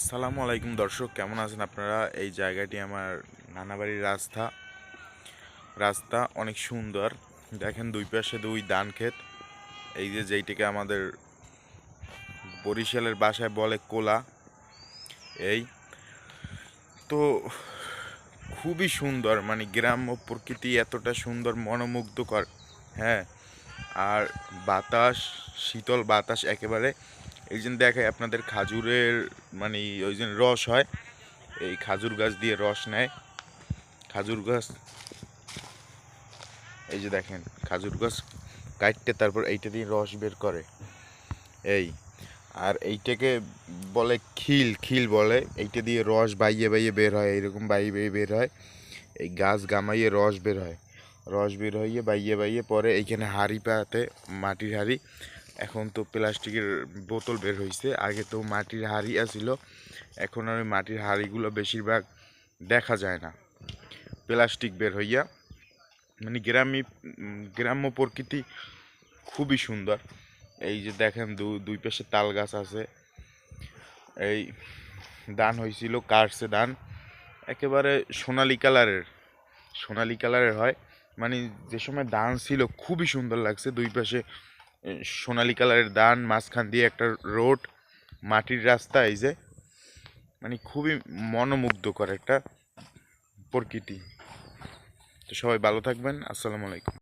আসসালামু আলাইকুম দর্শক, কেমন আছেন আপনারা? এই জায়গাটি আমার নানাবাড়ির রাস্তা। রাস্তা অনেক সুন্দর। দেখেন দুই পাশে দুই ধান ক্ষেত। এই যে যেইটিকে আমাদের বরিশালের বাসায় বলে কোলা। এই তো খুবই সুন্দর মানে গ্রাম্য প্রকৃতি এতটা সুন্দর, মনোমুগ্ধকর। হ্যাঁ আর বাতাস, শীতল বাতাস একেবারে এই জন্য দেখায় আপনাদের খাজুরের মানে ওই যে রস হয়, এই খাজুর গাছ দিয়ে রস নেয়। খাজুর গাছ, এই যে দেখেন, খাজুর গাছ কাটতে তারপর এইটা দিয়ে রস বের করে। এই, আর এইটাকে বলে খিল খিল বলে। এইটা দিয়ে রস বাইয়ে বাইয়ে বের হয়, এইরকম বাইয়ে বাইয়ে বের হয়। এই গাছ গামাইয়ে রস বের হয়। রস বের হইয়ে বাইয়ে বাইয়ে পরে এইখানে হাঁড়ি পাতে, মাটির হাঁড়ি। এখন তো প্লাস্টিকের বোতল বের হয়েছে আগে তো মাটির হাড়ি আছিল, এখন আর মাটির হাড়িগুলো বেশিরভাগ দেখা যায় না। প্লাস্টিক বের হইয়া মানে গ্রামী, গ্রাম্য প্রকৃতি খুবই সুন্দর। এই যে দেখেন দু- দুই পাশে তাল গাছ আছে। এই ধান হয়েছিল কাটছে ধান। একেবারে সোনালি কালারের সোনালি কালারের হয়। মানে যে সময় ধান ছিল, খুবই সুন্দর লাগছে। দুই পাশে সোনালি কালারের দান, মাঝখান দিয়ে একটা রোড, মাটির রাস্তা, এই যে মানে খুবই মনোমুগ্ধকর একটা প্রকৃতি। তো সবাই ভালো থাকবেন, আসসালামু আলাইকুম।